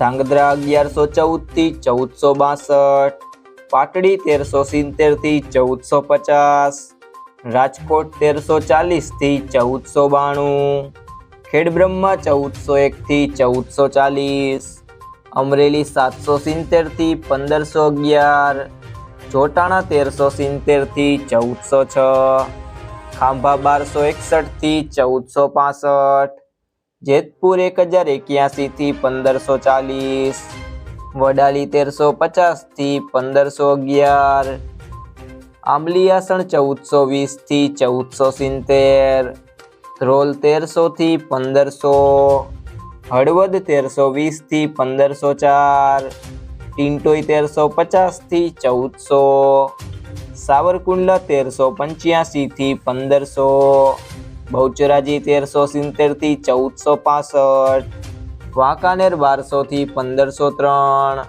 ધાંગધ્રા અગિયારસો ચૌદથી ચૌદસો બાસઠ, પાટડી તેરસો સિત્તેરથી ચૌદસો પચાસ, રાજકોટ તેરસો ચાલીસથી ચૌદસો બાણું, ખેડબ્રહ્મા ચૌદસો એકથી ચૌદસો ચાલીસ, અમરેલી સાતસો સિત્તેરથી પંદરસો અગિયાર જોટાણા તેરસો સિત્તેરથી ચૌદસો છ, ખાંભા બારસો એકસઠથી ચૌદસો પાસઠ જેતપુર એક હજાર એક્યાસીથી પંદરસો ચાલીસ, વડાલી તેરસો પચાસથી પંદરસો અગિયાર આંબલીયાસણ ચૌદસો વીસથી ચૌદસો સિત્તેર ધ્રોલ તેરસોથી પંદરસો, હળવદ તેરસો વીસથી પંદરસો ચાર ટિન્ટોઈ તેરસો પચાસથી ચૌદસો, સાવરકુંડલા તેરસો પંચ્યાસીથી પંદરસો બહુચરાજી તેરસો સિત્તેરથી ચૌદસો પાસઠ. વાંકાનેર બારસોથી પંદરસો ત્રણ.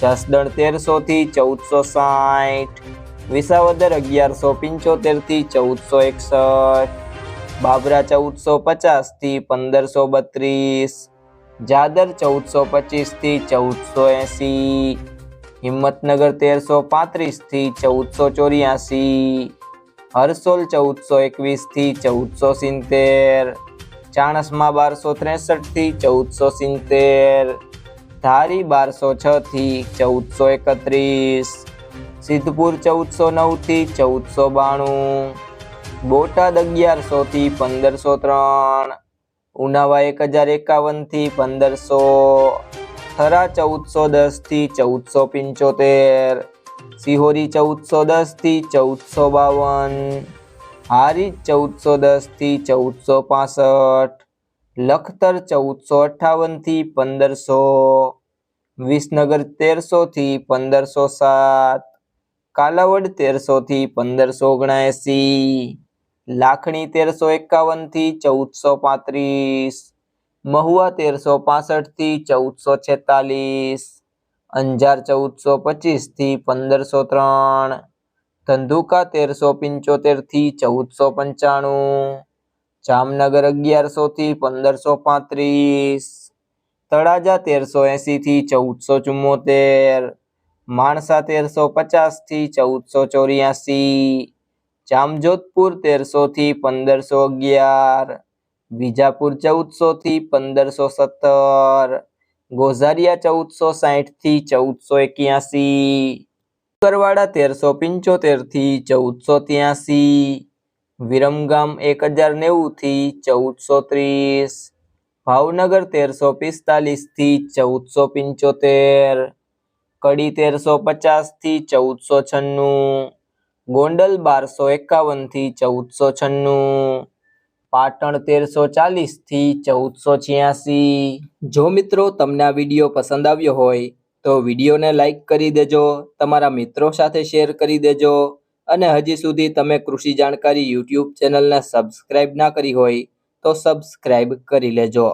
જસદણ તેરસોથી ચૌદસો સાઠ. વિસાવદર અગિયારસો પંચોતેરથી ચૌદસો એકસઠ. બાબરા ચૌદસો પચાસથી પંદરસો બત્રીસ. જાદર ચૌદસો પચીસથી ચૌદસો એંસી. હિંમતનગર તેરસો પાંત્રીસથી ચૌદસો ચોર્યાસી. હરસોલ ચૌદસો એકવીસથી ચૌદસો સિત્તેર, ચાણસમાં બારસો ત્રેસઠથી ચૌદસો સિત્તેર, ધારી બારસો છથી ચૌદસો એકત્રીસ, સિદ્ધપુર ચૌદસો નવથી ચૌદસો બાણું, બોટાદ અગિયારસોથી પંદરસો ત્રણ, ઉનાવા એક હજાર એકાવનથી પંદરસો, થરા ચૌદસો દસથી ચૌદસો પંચોતેર સિહોરી ચૌદસો દસથી ચૌદસો બાવન. હારી ચૌદસો દસથી ચૌદસો પાસઠ. લખતર ચૌદસો અઠ્ઠાવનથી પંદરસો. વિસનગર તેરસોથી પંદરસો સાત. કાલાવડ તેરસોથી પંદરસો ઓગણએંસી. લાખણી તેરસો એકાવનથી ચૌદસો પાંત્રીસ. મહુવા તેરસો પાસઠથી ચૌદસો છેતાલીસ. અંજાર ચૌદસો પચીસથી પંદરસો ત્રણ, ધંધુકા તેરસો પંચોતેરથી ચૌદસો પંચાણું, જામનગર અગિયારસોથી પંદરસો પાંત્રીસ, તળાજા તેરસો એંસીથી ચૌદસો ચુમ્મોતેર, માણસા તેરસો પચાસથી ચૌદસો ચોર્યાસી, જામજોધપુર તેરસોથી પંદરસો અગિયાર, વિજાપુર ચૌદસોથી પંદરસો સત્તર ગોઝારિયા ચૌદસો સાહીઠથી ચૌદસો એક્યાસી કરવાડા તેરસો પંચોતેરથી ચૌદસો ત્યાસી, વિરમગામ એક હજાર નેવુંથી ચૌદસો ત્રીસ, ભાવનગર તેરસો પિસ્તાલીસથી ચૌદસો પંચોતેર, કડી તેરસો પચાસથી ચૌદસો છન્નું, ગોંડલ બારસો એકાવનથી ચૌદસો છન્નું પાટણ તેરસો ચાલીસથી ચૌદસો છ્યાસી. જો મિત્રો તમને આ વીડિયો પસંદ આવ્યો હોય, તો વિડીયોને લાઈક કરી દેજો, તમારા મિત્રો સાથે શેર કરી દેજો, અને હજી સુધી તમે કૃષિ જાણકારી યુટ્યુબ ચેનલને સબસ્ક્રાઇબ ના કરી હોય, તો સબસ્ક્રાઇબ કરી લેજો.